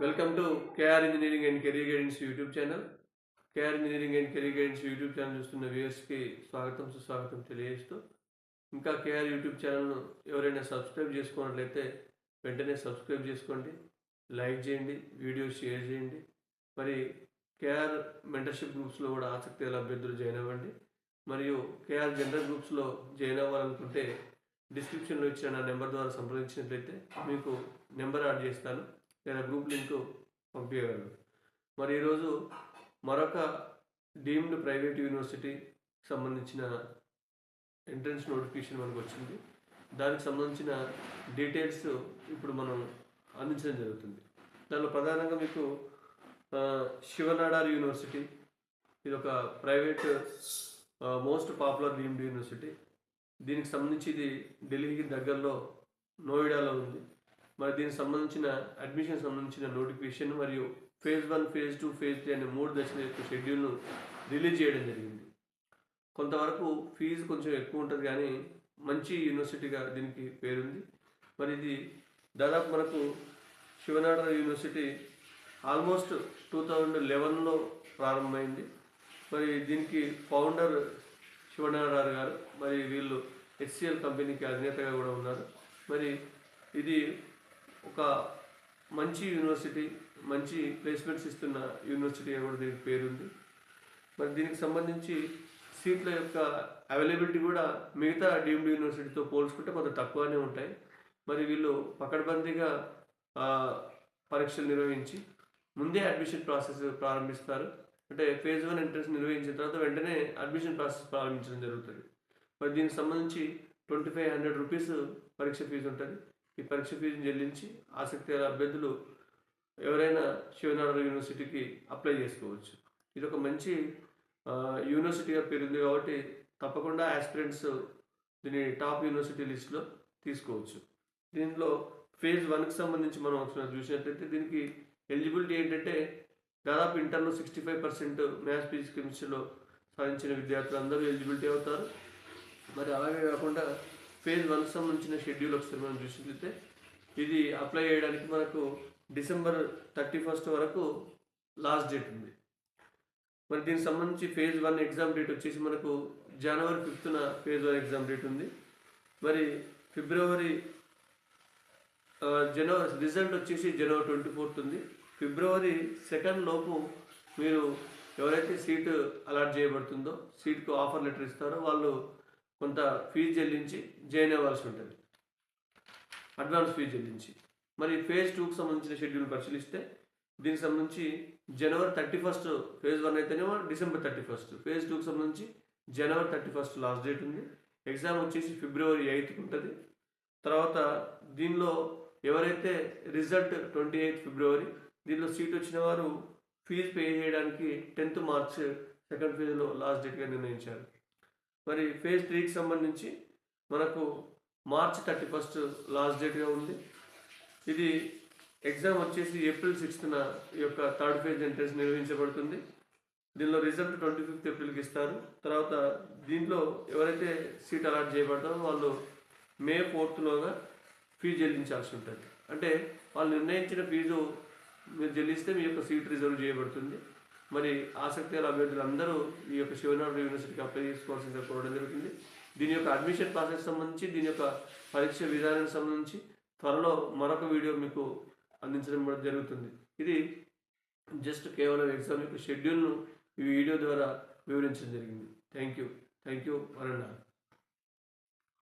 Welcome to KR engineering and career guidance YouTube channel KR engineering and career guidance YouTube channel చూస్తున్న వ్యూయర్స్కి స్వాగతం సుస్వాగతం తెలియజేస్తూ. ఇంకా కేఆర్ యూట్యూబ్ ఛానల్ను ఎవరైనా సబ్స్క్రైబ్ చేసుకున్నట్లయితే వెంటనే సబ్స్క్రైబ్ చేసుకోండి లైక్ చేయండి వీడియో షేర్ చేయండి. మరి కేఆర్ మెంటర్షిప్ గ్రూప్స్లో కూడా ఆసక్తి గల అభ్యర్థులు జాయిన్ అవ్వండి. మరియు కేఆర్ జనరల్ గ్రూప్స్లో జాయిన్ అవ్వాలనుకుంటే డిస్క్రిప్షన్లో ఇచ్చిన నా నెంబర్ ద్వారా సంప్రదించినట్లయితే మీకు నెంబర్ యాడ్ చేస్తాను. నేను గ్రూప్ లింక్ పంపించగలను మరి ఈరోజు మరొక డీమ్డ్ ప్రైవేట్ యూనివర్సిటీ సంబంధించిన ఎంట్రన్స్ నోటిఫికేషన్ మనకు వచ్చింది. దానికి సంబంధించిన డీటెయిల్స్ ఇప్పుడు మనం అందించడం జరుగుతుంది. దానిలో ప్రధానంగా మీకు శివనాడార్ యూనివర్సిటీ ఇది ఒక private most popular deemed university దీనికి సంబంధించి ఇది ఢిల్లీకి దగ్గరలో నోయిడాలో ఉంది. మరి దీనికి సంబంధించిన అడ్మిషన్ సంబంధించిన నోటిఫికేషన్ మరియు phase one phase two phase three అనే మూడు దశల యొక్క షెడ్యూల్ను రిలీజ్ చేయడం జరిగింది. కొంతవరకు ఫీజు కొంచెం ఎక్కువ ఉంటుంది కానీ మంచి యూనివర్సిటీగా దీనికి పేరుంది. మరి ఇది దాదాపు మనకు Shiv Nadar university almost two thousand లెవెన్లో ప్రారంభమైంది. మరి దీనికి ఫౌండర్ శివనారాయణ గారు మరి వీళ్ళు హెచ్సిఎల్ కంపెనీకి అధినేతగా కూడా ఉన్నారు. మరి ఇది ఒక మంచి యూనివర్సిటీ మంచి ప్లేస్మెంట్స్ ఇస్తున్న యూనివర్సిటీగా కూడా దీనికి పేరుంది. మరి దీనికి సంబంధించి సీట్ల యొక్క అవైలబిలిటీ కూడా మిగతా డీమ్డ్ యూనివర్సిటీతో పోల్చుకుంటే కొంత తక్కువనే ఉంటాయి. మరి వీళ్ళు పకడ్బందీగా పరీక్షలు నిర్వహించి ముందే అడ్మిషన్ ప్రాసెస్ ప్రారంభిస్తారు. అంటే ఫేజ్ వన్ ఎంట్రన్స్ నిర్వహించిన తర్వాత వెంటనే అడ్మిషన్ ప్రాసెస్ ప్రారంభించడం జరుగుతుంది. మరి దీనికి సంబంధించి ట్వంటీ ఫైవ్ హండ్రెడ్ రూపీస్ పరీక్ష ఫీజు ఉంటుంది. ఈ పరీక్ష ఫీజుని చెల్లించి ఆసక్తి గల అభ్యర్థులు ఎవరైనా శివనారాయణ యూనివర్సిటీకి అప్లై చేసుకోవచ్చు. ఇది ఒక మంచి యూనివర్సిటీగా పేరుంది కాబట్టి తప్పకుండా ఆస్పిరెంట్స్ దీని టాప్ యూనివర్సిటీ లిస్ట్లో తీసుకోవచ్చు. దీంట్లో ఫేజ్ వన్కి సంబంధించి మనం ఒకసారి చూసినట్లయితే దీనికి ఎలిజిబిలిటీ ఏంటంటే దాదాపు ఇంటర్లో sixty five percent maths physics కెమిస్ట్రీలో సాధించిన విద్యార్థులు అందరూ ఎలిజిబిలిటీ అవుతారు. మరి అలాగే కాకుండా ఫేజ్ వన్ సంబంధించిన షెడ్యూల్ ఒకసారి మనం చూసినట్లయితే ఇది అప్లై చేయడానికి మనకు డిసెంబర్ థర్టీ ఫస్ట్ వరకు లాస్ట్ డేట్ ఉంది. మరి దీనికి సంబంధించి ఫేజ్ వన్ ఎగ్జామ్ డేట్ వచ్చేసి మనకు జనవరి ఫిఫ్త్న ఫేజ్ వన్ ఎగ్జామ్ డేట్ ఉంది. మరి ఫిబ్రవరి జనవరి రిజల్ట్ వచ్చేసి జనవరి ట్వంటీ ఫోర్త్ ఉంది. ఫిబ్రవరి సెకండ్ లోపు మీరు ఎవరైతే సీటు అలాట్ చేయబడుతుందో సీట్కు ఆఫర్ లెటర్ ఇస్తారో వాళ్ళు కొంత ఫీజు చెల్లించి జాయిన్ అవ్వాల్సి ఉంటుంది. అడ్వాన్స్ ఫీజు చెల్లించి. మరి ఫేజ్ టూకి సంబంధించిన షెడ్యూల్ పరిశీలిస్తే దీనికి సంబంధించి January thirty first phase one అయితేనేమో డిసెంబర్ థర్టీ ఫస్ట్. ఫేజ్ టూకి సంబంధించి January thirty first last date ఉంది. ఎగ్జామ్ వచ్చేసి ఫిబ్రవరి ఎయిత్కి ఉంటుంది. తర్వాత దీనిలో ఎవరైతే రిజల్ట్ ట్వంటీ ఎయిత్ ఫిబ్రవరి దీనిలో సీట్ వచ్చిన వారు ఫీజు పే చేయడానికి టెన్త్ మార్చ్ సెకండ్ ఫేజ్లో లాస్ట్ డేట్గా నిర్ణయించారు. మరి ఫేజ్ త్రీకి సంబంధించి మనకు మార్చ్ థర్టీ ఫస్ట్ లాస్ట్ డేట్గా ఉంది. ఇది ఎగ్జామ్ వచ్చేసి ఏప్రిల్ సిక్స్త్న ఈ యొక్క థర్డ్ ఫేజ్ ఎంట్రెన్స్ నిర్వహించబడుతుంది. దీనిలో రిజల్ట్ ట్వంటీ ఫిఫ్త్ ఏప్రిల్కి ఇస్తారు. తర్వాత దీంట్లో ఎవరైతే సీట్ అలాట్ చేయబడతారో వాళ్ళు మే ఫోర్త్లోగా ఫీజు చెల్లించాల్సి ఉంటుంది. అంటే వాళ్ళు నిర్ణయించిన ఫీజు మీరు చెల్లిస్తే మీ యొక్క సీట్ రిజర్వ్ చేయబడుతుంది. మరి ఆసక్తి గల అభ్యర్థులు అందరూ ఈ యొక్క శివనాడు యూనివర్సిటీకి అప్లై చేసుకోవాల్సిందిగా కోరడం జరుగుతుంది. దీని యొక్క అడ్మిషన్ ప్రాసెస్ సంబంధించి దీని యొక్క పరీక్ష విధానానికి సంబంధించి త్వరలో మరొక వీడియో మీకు అందించడం కూడా జరుగుతుంది. ఇది జస్ట్ కేవలం ఎగ్జామ్ యొక్క షెడ్యూల్ను ఈ వీడియో ద్వారా వివరించడం జరిగింది. Thank you thank you వరన్నా